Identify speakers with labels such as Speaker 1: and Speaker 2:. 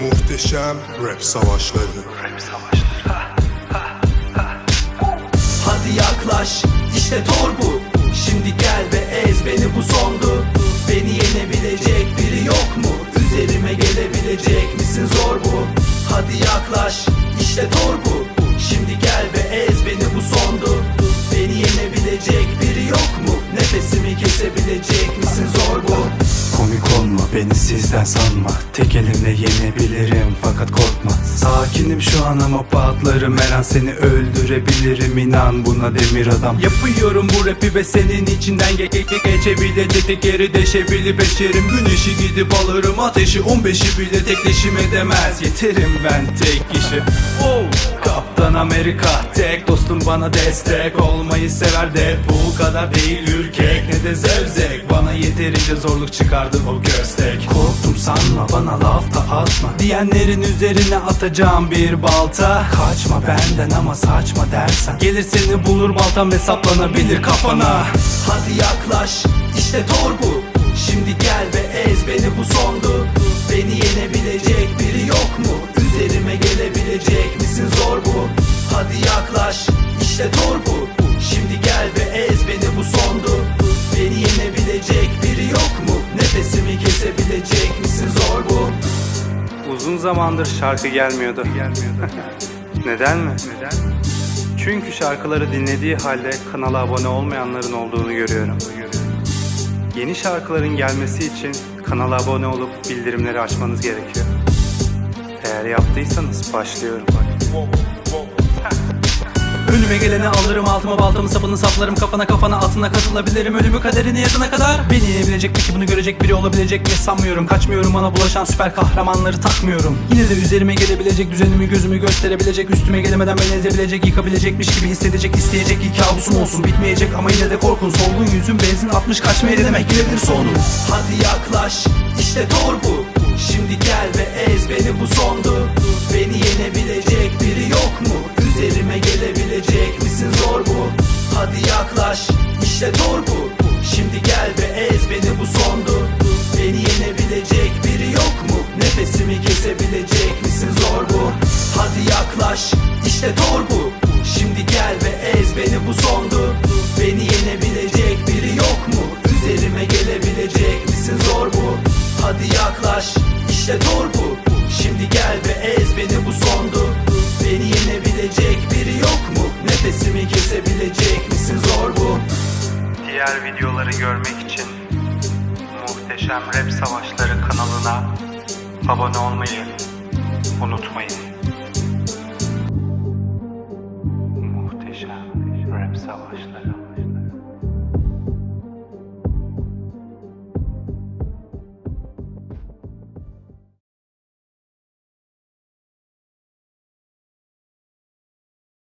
Speaker 1: Muhteşem rap savaşları.
Speaker 2: Rap savaşları.
Speaker 3: Hadi yaklaş işte tor bu Şimdi gel ve ez beni bu sondu Beni yenebilecek biri yok mu? Üzerime gelebilecek misin zor bu Hadi yaklaş işte tor bu Şimdi gel ve ez beni
Speaker 4: sizden sanma. Tek elimle yenebilirim fakat korkma. Sakinim şu an ama patlarım Her an seni öldürebilirim. İnan buna demir adam. Yapıyorum bu rapi ve senin içinden ge ge ge geçebilecek geri deşebilir. Beşerim Güneşi gidip alırım. Ateşi 15'i bile tekleşim edemez. Yeterim ben tek kişi oh. Kaptan Amerika. Tek dostum bana destek olmayı sever de bu kadar değil ürkek. Ne de zevzek. Bana yeterince zorluk çıkardı o köstek. Korktum sanma bana laf da atma. Diyenlerin üzerine atacağım bir balta. Kaçma benden ama saçma dersen. Gelir seni bulur baltam ve saplanabilir kafana.
Speaker 3: Hadi yaklaş işte tor bu. Şimdi gel ve ez beni bu sondu. Beni yenebilecek biri yok mu? Üzerime gelebilecek misin? Zor bu Hadi yaklaş işte tor bu Şimdi gel ve ez beni bu sondu Beni yenebilecek biri yok mu? Nefesimi kesebilecek misin zor bu
Speaker 2: Uzun zamandır şarkı gelmiyordu. Neden mi? Çünkü şarkıları dinlediği halde kanala abone olmayanların olduğunu görüyorum. Yeni şarkıların gelmesi için kanala abone olup bildirimleri açmanız gerekiyor. Eğer yaptıysanız başlıyorum.
Speaker 4: Önüme geleni alırım altıma baltamı sapını saplarım kafana kafana atına katılabilirim ölümü kaderini yazana kadar. Beni yenebilecek peki bunu görecek biri olabilecek mi sanmıyorum. Kaçmıyorum bana bulaşan süper kahramanları takmıyorum. Yine de üzerime gelebilecek düzenimi gözümü gösterebilecek Üstüme gelemeden beni ezebilecek yıkabilecekmiş gibi hissedecek isteyecek ki kabusum olsun. Bitmeyecek ama yine de korkun solgun yüzüm benzin atmış kaçmaya ne demek? Gelebilir sonu
Speaker 3: Hadi yaklaş işte tor bu. Şimdi gel ve ez beni bu sondu yaklaş. İşte tor bu. Şimdi gel ve ez beni bu sondu. Beni yenebilecek biri yok mu? Nefesimi kesebilecek misin? Zor bu. Hadi yaklaş. İşte tor bu. Şimdi gel ve ez beni bu sondu. Beni yenebilecek biri yok mu? Üzerime gelebilecek misin? Zor bu. Hadi yaklaş. İşte tor bu. Şimdi gel ve
Speaker 2: videoları görmek için Muhteşem Rap Savaşları kanalına abone olmayı unutmayın.